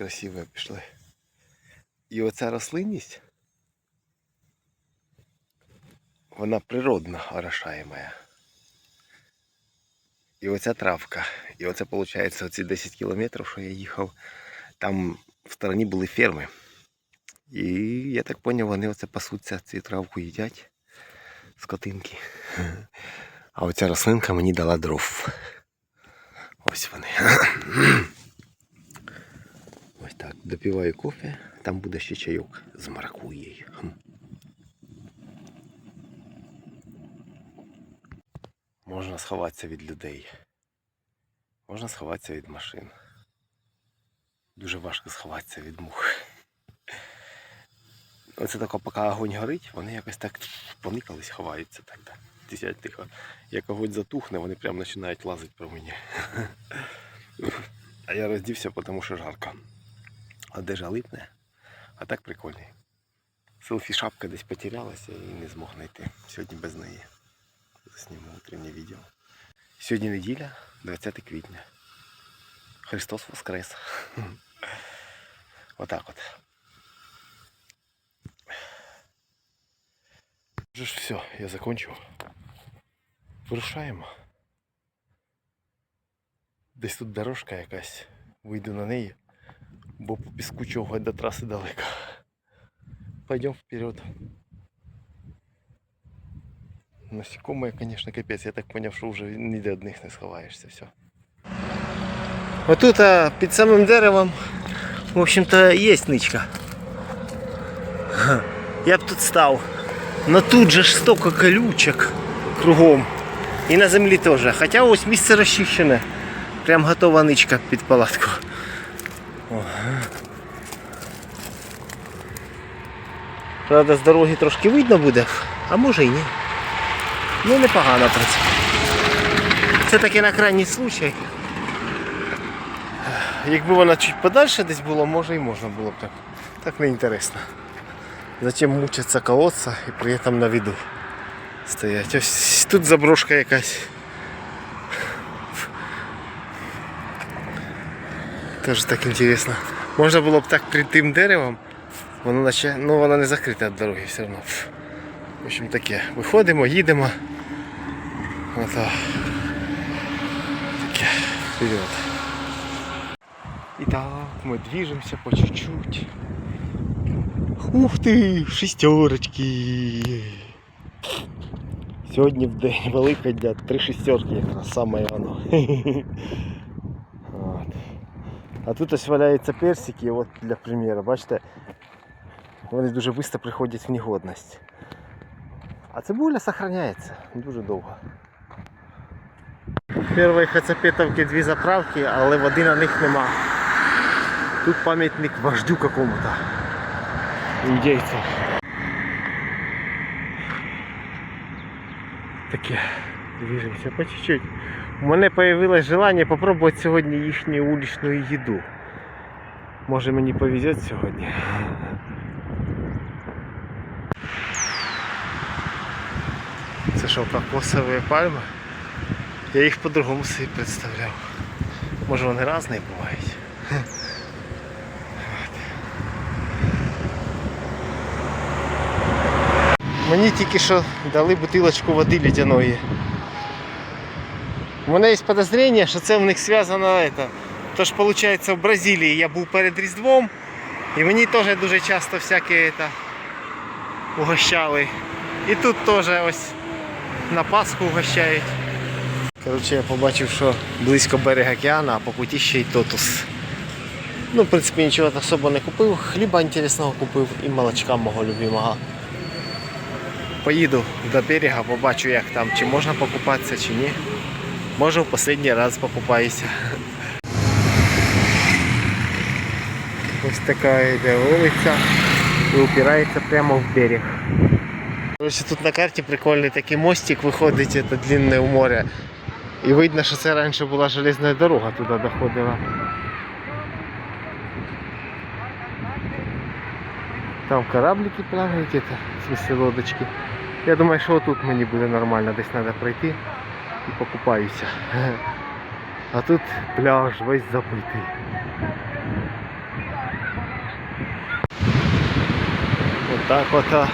красиві пішли. І оця рослинність, вона природно орошаєма. І оця травка. І оце, виходить, оці 10 кілометрів, що я їхав, там в стороні були ферми. І я так зрозумів, вони оце пасуться, цю травку їдять скотинки. А оця рослинка мені дала дров. Ось вони. Допиваю кофе, там буде ще чайок з маракуєю. Можна сховатися від людей. Можна сховатися від машин. Дуже важко сховатися від мух. Оце тако, поки огонь горить, вони якось так поникались, ховаються так. Сидять тихо. Як огонь затухне, вони прям починають лазити про мені. А я роздівся, тому що жарко. Одежа липне, а так прикольно. Селфі шапка десь потерялася і не змог знайти. Сьогодні без неї. Засніму утреннє відео. Сьогодні неділя, 20 квітня. Христос Воскрес. Отак от. Вже ж все, я закончив. Вирушаємо. Десь тут дорожка якась. Вийду на неї, бо по піску чого до траси далеко. Пойдем вперед. Насекомые, конечно, капец. Я так понял, що вже ніде одних не сховаєшся. Все. Отут а, під самим деревом, в общем-то, є ничка. Ха, Я б тут став. Но тут же ж столько колючок кругом. І на землі теж. Хоча ось місце розчищене. Прям готова ничка під палатку. Правда, з дороги трошки видно буде, а може і ні. Ну непогано працює. Це таки на крайній случай. Якби вона чуть подальше десь було, може і можна було б так. Так не інтересно. Зачем мучиться колодца і при этом на виду стоять. Ось тут заброшка якась. Теж так інтересно. Можна було б так під тим деревом, воно наче, ну воно не закрите від дороги все одно. В общем таке. Виходимо, їдемо. Ото. Таке. Вперед. І так, ми движемося по чуть-чуть. Ух ти, шестерочки. Сьогодні в день Великодня три шестерки якраз саме воно. А тут ось валяються персики, от для приміру, бачите, вони дуже швидко приходять в негодність. А цибуля сохраняється дуже довго. Першої хацапетовки дві заправки, але води на них нема. Тут пам'ятник вождю какому-то. Індійцям. Таке, движемося по чуть-чуть. У мене появилось желание попробувати сьогодні їхню уличну їду. Може мені повезет сьогодні. Це що, кокосові пальми? Я їх по-другому собі представляв. Може вони різні бувають. Мені тільки що дали бутилочку води ледяної. У мене є підозріння, що це в них зв'язано. Тож, виходить, в Бразилії я був перед Різдвом і мені теж дуже часто всяке это угощали. І тут теж ось на Пасху угощають. Коротше, я побачив, що близько берега океану, а по путі ще й тотус. Ну, в принципі, нічого особо не купив, хліба інтересного купив і молочка мого любимого. Поїду до берега, побачу як там, чи можна покупатися, чи ні. Може в останній раз покупаюся. Ось така йде вулиця і упирається прямо в берег. Ось тут на карті прикольний такий мостик виходить, це длинне у море. І видно, що це раніше була железна дорога туди доходила. Там кораблики плавають, это, в смысле лодочки. Я думаю, що тут мені буде нормально, десь треба пройти і покупаюся. А тут пляж весь забитий. Отак от. Так от.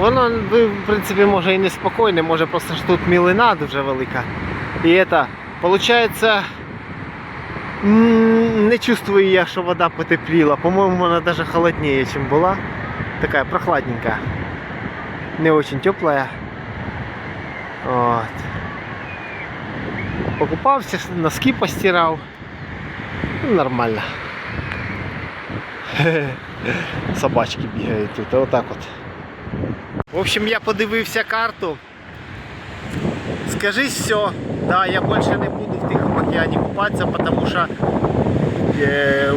Воно в принципі може і неспокійне, може просто ж тут мілина дуже велика. І це, виходить, не чувствую я, що вода потепліла. По-моєму, вона навіть холодніє, ніж була. Така прохладненька. Не очень теплая. От. Покупався, носки постирав. Ну, Нормально. Собачки бігають тут, отак от. В общем, я подивився карту. Скажи все. Да, я більше не буду в Тихому океані купатися, тому що е,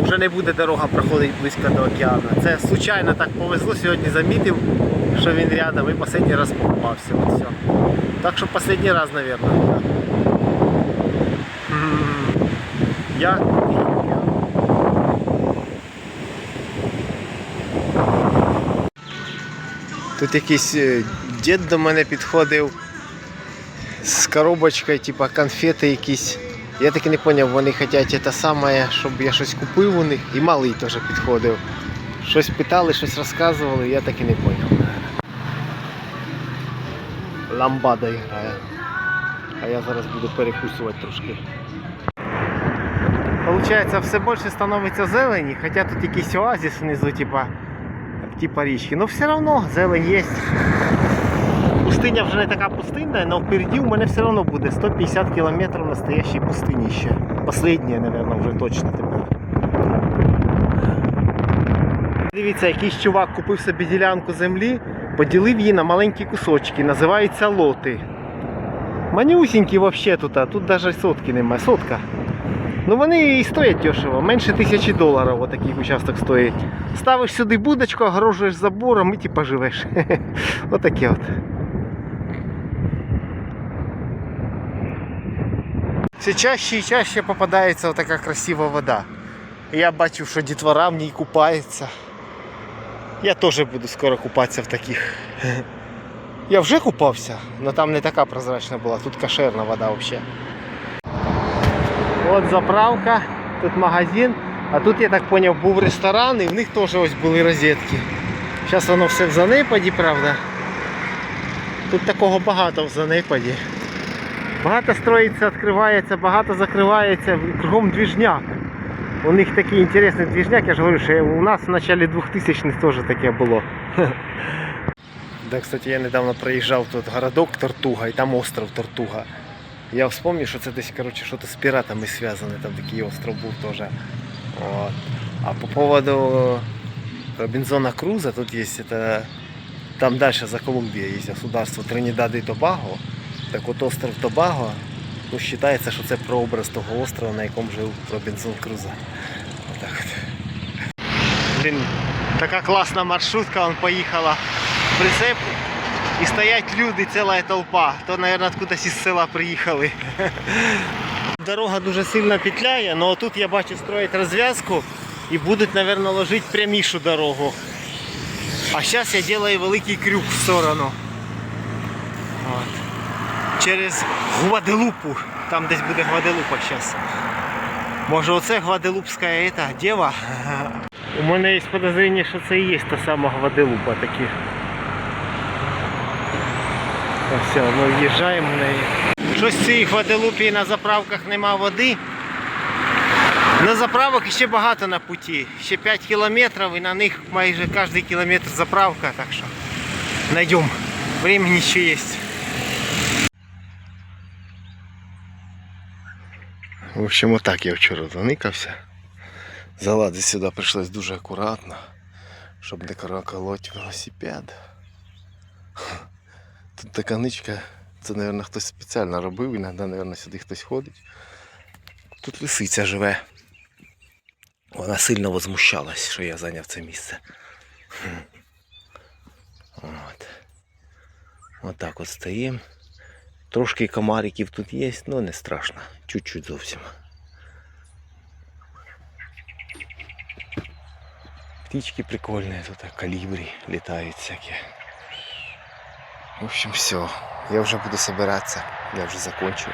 вже не буде дорога проходити близько до океану. Це случайно так повезло, сьогодні замітив, що він рядом і останній раз покупався. От все. Так що останній раз, мабуть. Я Тут якийсь е, дід до мене підходив з коробочкою, типа конфети якісь. Я таки не зрозумів, вони хочуть те саме, щоб я щось купив у них. І малий теж підходив. Щось питали, щось розказували, я так і не зрозумів. Ламбада грає. А я зараз буду перекусувати трошки. Получається, все більше становиться зелені, хоча тут якийсь оазис внизу, типа, типа річки. Ну все одно зелень є. Пустиня вже не така пустинна, але впереді у мене все одно буде 150 кілометрів пустині ще. Последня, мабуть, вже точно тепер. Дивіться, якийсь чувак купив собі ділянку землі, поділив її на маленькі кусочки, називаються лоти. Манюсінькі взагалі тут, а тут навіть сотки немає. Сотка. Ну вони і стоять дешево, менше тисячі доларів отакий участок стоїть. Ставиш сюди будочку, огорожуєш забором і типа живеш. Отаке от. Все чаще і чаще попадається отака красива вода. Я бачив, що дітвора в ній купається. Я теж буду скоро купатися в таких. Я вже купався, але там не така прозрачна була, тут кошерна вода взагалі. От заправка, тут магазин, а тут, я так зрозумів, був ресторан і в них теж ось були розетки. Зараз воно все в занепаді, правда. Тут такого багато в занепаді. Багато строїться, відкривається, багато закривається, кругом двіжняк. У них такий інтересний двіжняк, я ж говорю, що у нас в началі 2000-х теж таке було. Да, кстати, я недавно проїжджав тут городок Тортуга і там остров Тортуга. Я вспомнив, що це десь коротше, щось з піратами зв'язане, там такий остров був теж. От. А по поводу Робінзона Круза, тут є это, там дальше за Колумбией есть государство Тринидад и Тобаго. Так от остров Тобаго, ну, вважається, що це прообраз того острова, на якому жив Робінзон Крузо. Отак от. Блін, така класна маршрутка, он поїхала в прицеп. І стоять люди, ціла толпа. То, мабуть, откудись із села приїхали. Дорога дуже сильно петляє, але тут я бачу строять розв'язку і будуть, мабуть, ложити прямішу дорогу. А зараз я делаю великий крюк в сторону. От. Через Гваделупу. Там десь буде Гваделупа зараз. Може оце Гваделупська ета, дєва? У мене є подозріння, що це і є та сама Гваделупа такі. Все, ми в'їжджаємо в неї. Щось в цій Гваделупі на заправках нема води. На заправок ще багато на путі. Ще 5 кілометрів і на них майже кожен кілометр заправка, так що знайдемо. Времени ще є. В общем, отак я вчора заникався. Залади сюди прийшлось дуже акуратно, щоб не колоть велосипед. Тут така ничка, це, мабуть, хтось спеціально робив, іноді, мабуть, сюди хтось ходить. Тут лисиця живе. Вона сильно возмущалась, що я зайняв це місце. От. Отак от стоїмо. Трошки комариків тут є, але не страшно. Чуть-чуть зовсім. Птички прикольні, тут калібрі літають всякі. В общем, все. Я вже буду собиратися. Я вже закончу.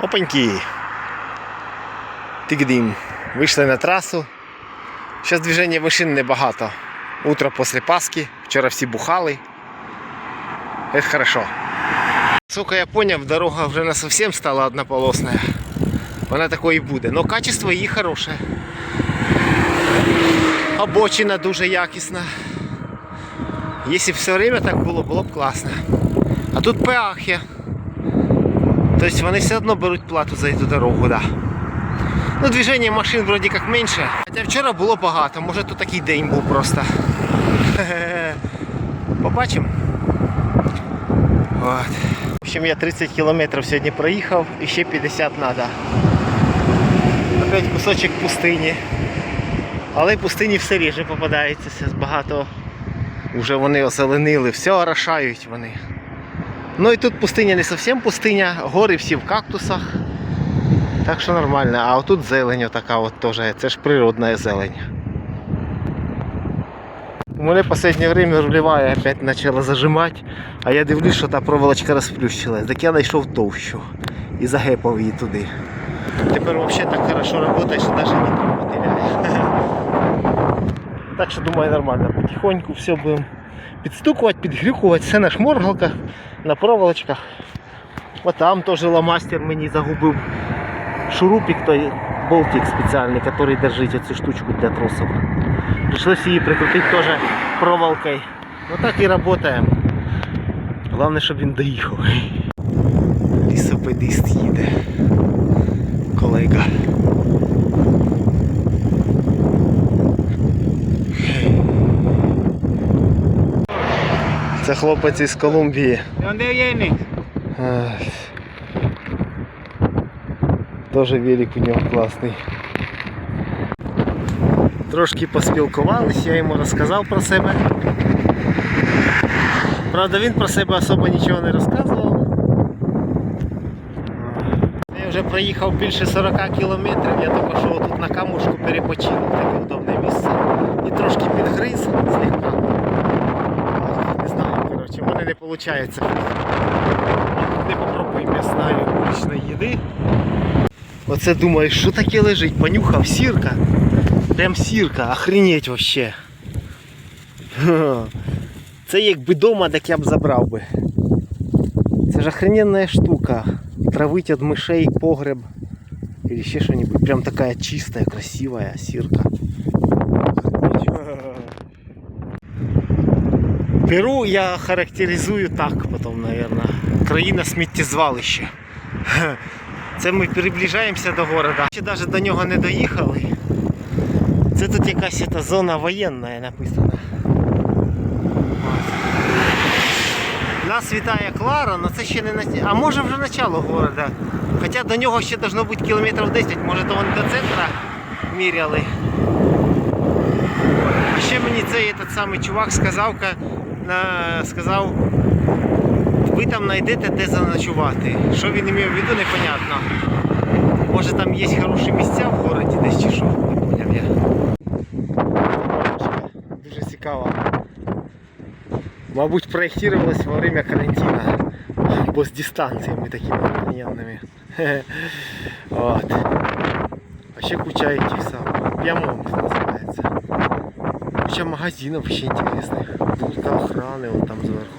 Опаньки. Тигдим. Вийшли на трасу. Зараз движення машин небагато. Утро після Пасхи. Вчора всі бухали. Це хорошо. Сука, я поняв, дорога вже не совсем стала однополосна. Вона такою і буде. Но качество її хороше. Обочина дуже якісна. Якщо б все время так було, було б класно. А тут пеах є. Тобто вони все одно беруть плату за цю дорогу, да. Ну, движення машин вроді як менше. Хоча вчора було багато, може тут такий день був просто. Побачимо. От. В общем, я 30 кілометрів сьогодні проїхав і ще 50 треба. Опять кусочок пустині. Але пустині все ріже попадається багато. Вже вони озеленили, все орошають вони. Ну і тут пустиня не зовсім пустиня, гори всі в кактусах. Так що нормально. А отут зелень така от теж, це ж природна зелень. Мене в останнє время рулевая опять почала зажимати, а я дивлюсь, що та проволочка розплющилась. Так я знайшов товщу і загепав її туди. Тепер взагалі так хорошо працює, що навіть не мотиляє. Так що думаю нормально, потихоньку все будемо підстукувати, підгрюкувати, все на шморгалках, на проволочках. От там теж ламастер мені загубив шурупик той болтик спеціальний, який держить оцю штучку для тросів. Пришлось її прикрутити теж проволокою. Ну так і працюємо. Головне, щоб він доїхав. Лісопедист їде. Колега. Це хлопець із Колумбії. Тоже велик у нього класний. Трошки поспілкувалися, я йому розказав про себе. Правда, він про себе особо нічого не розказував. Я вже проїхав більше 40 кілометрів, я тільки що тут на камушку перепочинув, таке удобне місце. І трошки підгриз слегка. Не знаю, коротше, в мене не виходить. Не попробуй м'ясної вуличної їди. Оце думаю, що таке лежить? Понюхав сірка. Прям сірка, охренеть вообще. Це якби дома, так я б забрав би. Це ж охрененная штука. Травить від мишей погреб. Или ще что-нибудь. Прям такая чистая, красивая сирка. Перу я характеризую так потом, наверное. Країна сміттєзвалище. Це ми приближаємося до города. Ще навіть до нього не доїхали. Це тут якась ета зона воєнна написана. Нас вітає Клара, але це ще не на... А може вже начало города. Хоча до нього ще должно бути кілометрів 10, може то вони до центра міряли. І ще мені цей этот самий чувак сказав, сказав, ви там знайдете де заночувати. Що він мав в виду, непонятно. Може там є хороші місця в городі десь чи що, не поняв я. Дуже цікаво. Мабуть, проєктувалось во время карантина. Бо з дистанціями такими охрененними. От. А ще куча этих самых. Пьямонг називається. Куча магазинов вообще интересных. Будка охраны вон там зверху.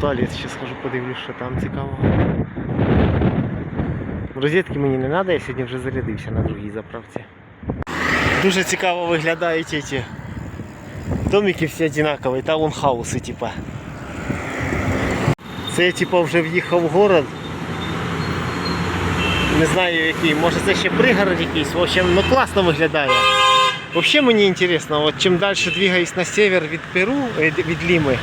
Туалет ще схожу, подивлюсь, що там цікавого. Розетки мені не треба, я сьогодні вже зарядився на другій заправці. Дуже цікаво виглядають ці домики всі одинакові, таунхауси, типа. Це я типа вже в'їхав в город. Не знаю який, може це ще пригород якийсь, в общем, ну класно виглядає. Вообще мені інтересно, от чим далі двигаюсь на север від Перу, від Ліми,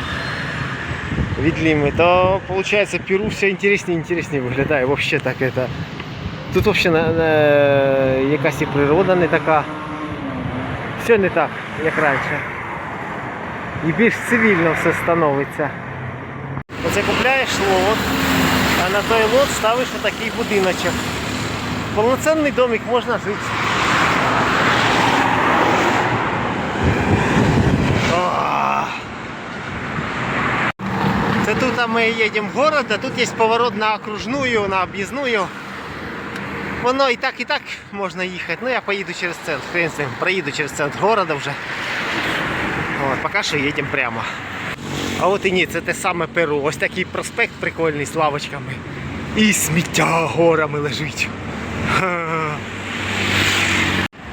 від Ліми, то виходить Перу все інтересніше і інтересніше виглядає. Вообще так это. Тут вообще на, на, якась і природа не така. Все не так, як раніше. І більш цивільно все становиться. Оце купляєш лот, а на той лот ставиш отакий будиночок. Повноцінний домик можна жити. Це тут ми їдемо в город, а тут є поворот на окружную, на об'їзную. Воно і так, і так можна їхати. Ну я поїду через центр, хрен з ним, проїду через центр города вже. От, поки що їдемо прямо. А от і ні, це те саме Перу. Ось такий проспект прикольний з лавочками. І сміття горами лежить.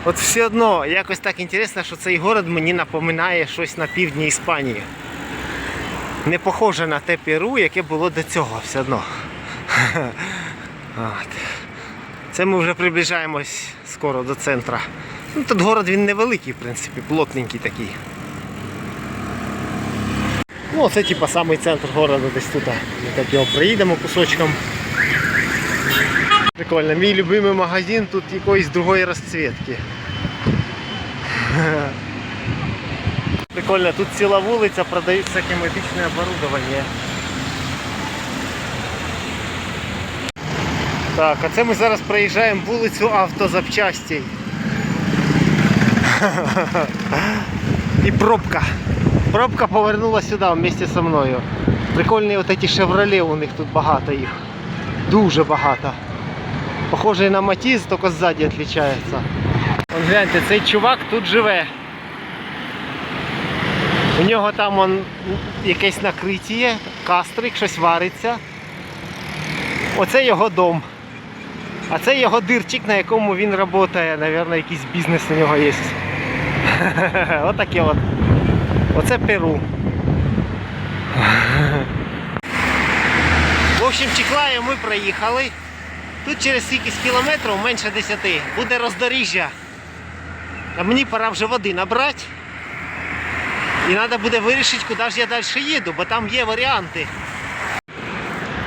От все одно якось так інтересно, що цей город мені напоминає щось на півдні Іспанії. Не похоже на те Перу, яке було до цього все одно. Це ми вже приближаємось скоро до центра. Ну, тут город він невеликий, в принципі, плотненький такий. Ну, це типа самий центр города десь тут. Ми так його проїдемо кусочком. Прикольно, мій любимий магазин тут якоїсь другої розцвітки. Прикольно, тут ціла вулиця, продають всяке медичне оборудовання. Так, а це ми зараз проїжджаємо вулицю автозапчастей. І пробка. Пробка повернула сюди вместе со мною. Прикольні от ці шевроле у них тут багато їх. Дуже багато. Похожий на Матіз, тільки ззаді відрізняється. Вон гляньте, цей чувак тут живе. У нього там он, якесь накриття, кастрик, щось вариться. Оце його дом. А це його дирчик, на якому він працює. Навірно, якийсь бізнес у нього є. Отаке от. Оце Перу. В общем, Чеклаю ми проїхали. Тут через скількись кілометрів менше 10. Буде роздоріжжя. А мені пора вже води набрати. І треба буде вирішити, куди ж я далі їду, бо там є варіанти.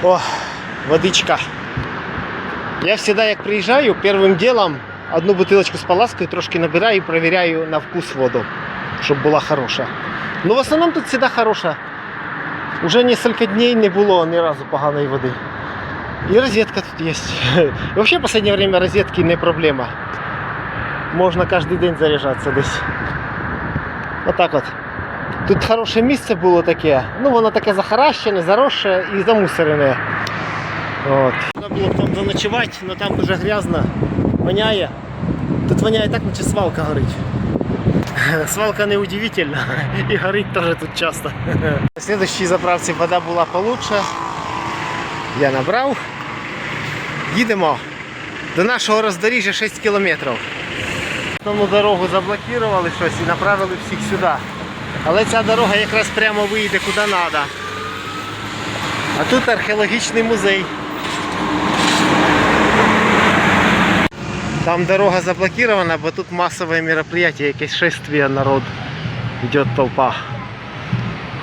О, водичка. Я завжди, як приїжджаю, першим ділом одну бутилочку з паласкою трошки набираю і перевіряю на вкус воду, щоб була хороша. Ну в основному тут завжди хороша. Уже несколько дней не було ні разу поганої води. І розетка тут є. І взагалі в останнє время розетки не проблема. Можна кожен день заряджатися десь. Отак от. Тут хороше місце було таке. Ну воно таке захаращене, заросше і замусорене. От. Треба було б там заночувати, але там дуже грязно, воняє. Тут воняє так, наче свалка горить. Свалка не удивительна і горить теж тут часто. На слідчій заправці вода була получше. Я набрав. Їдемо. До нашого роздоріжжя 6 кілометрів. Основну дорогу заблокували щось і направили всіх сюди. Але ця дорога якраз прямо вийде куди треба. А тут археологічний музей. Там дорога заблокирована, бо тут массовое мероприятие, якесь шествие народ. Идет толпа.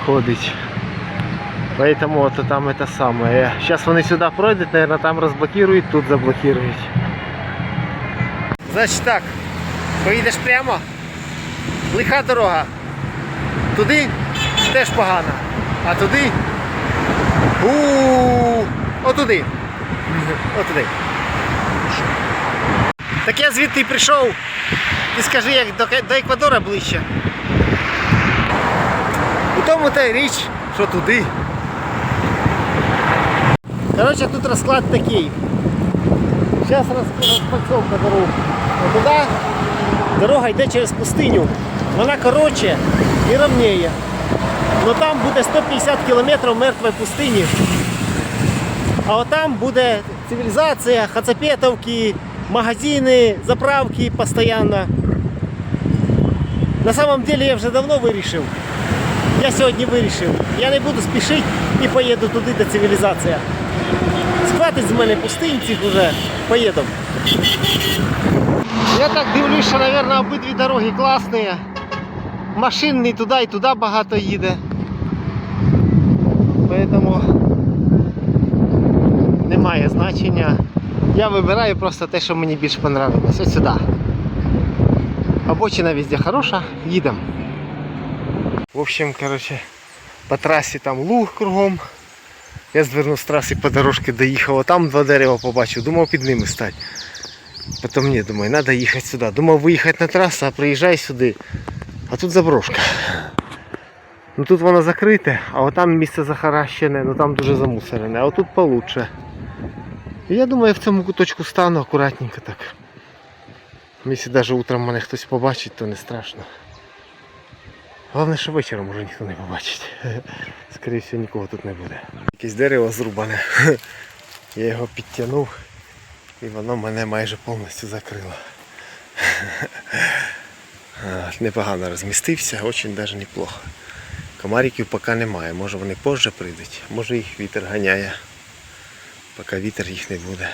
Ходить. Поэтому вот там это самое. Сейчас вони сюди пройдуть, наверное, там розблокирують, тут заблокирують. Значить так, поїдеш прямо, лиха дорога. Туди теж погано. А туди. У-у-у! Отуди. Отуди. Так я звідти прийшов. І скажи, як до, до Еквадора ближче. У тому та й річ, що туди. Коротше, тут розклад такий. Зараз розпальцовка дорог. Туди дорога йде через пустиню. Вона коротше і ровніє. Но там буде 150 кілометрів мертвої пустині. А отам буде цивілізація, хацапетовки, магазини, заправки постоянно. На самом деле я вже давно вирішив. Я сьогодні вирішив. Я не буду спішити і поїду туди, де цивілізація. Схватить з мене пустинців вже, поїду. Я так дивлюсь, що, мабуть, обидві дороги класні. Машин і туди, і туди багато їде. Поэтому немає значення. Я вибираю просто те, що мені більше понравилось. Ось сюди. Обочина везде хороша, їдемо. В общем, короче, по трасі там луг кругом. Я звернув з траси по дорожці доїхав, а там два дерева побачив, думав під ними стати. Потім ні, думаю, треба їхати сюди. Думав виїхати на трасу, а приїжджай сюди. А тут заброшка. Ну тут воно закрите, а отам місце захаращене, ну там дуже замусорене, а отут получше. Я думаю, я в цьому куточку стану акуратненько так. Якщо навіть утром мене хтось побачить, то не страшно. Головне, що вечором може ніхто не побачить. Скоріше всього нікого тут не буде. Якесь дерево зрубане. Я його підтягнув і воно мене майже повністю закрило. А, Непогано розмістився, дуже навіть неплохо. Комариків поки немає, може вони позже прийдуть, може їх вітер ганяє, поки вітер їх не буде.